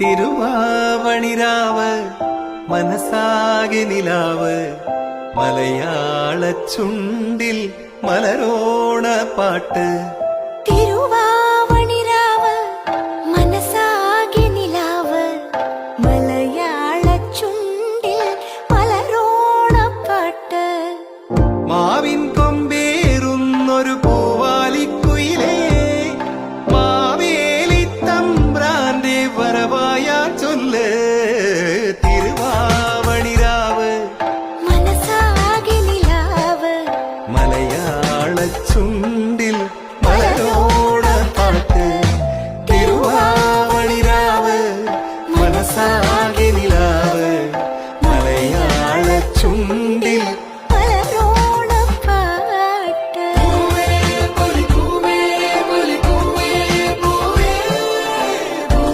തിരുവാവണിരാവ് മനസ്സാകെ നിലാവ്. മലയാള ചുണ്ടിൽ മലരോണ പാട്ട്. തിരുവാവണിരാവ് മനസ്സാകെ നിലാവ്. മലയാള ചുണ്ടിൽ മലരോണപ്പാട്ട് മാവിൻ மனதோட பாட்டு திருவாவணி ராவு மனசாகி நிலாவு மலையாள சுண்டி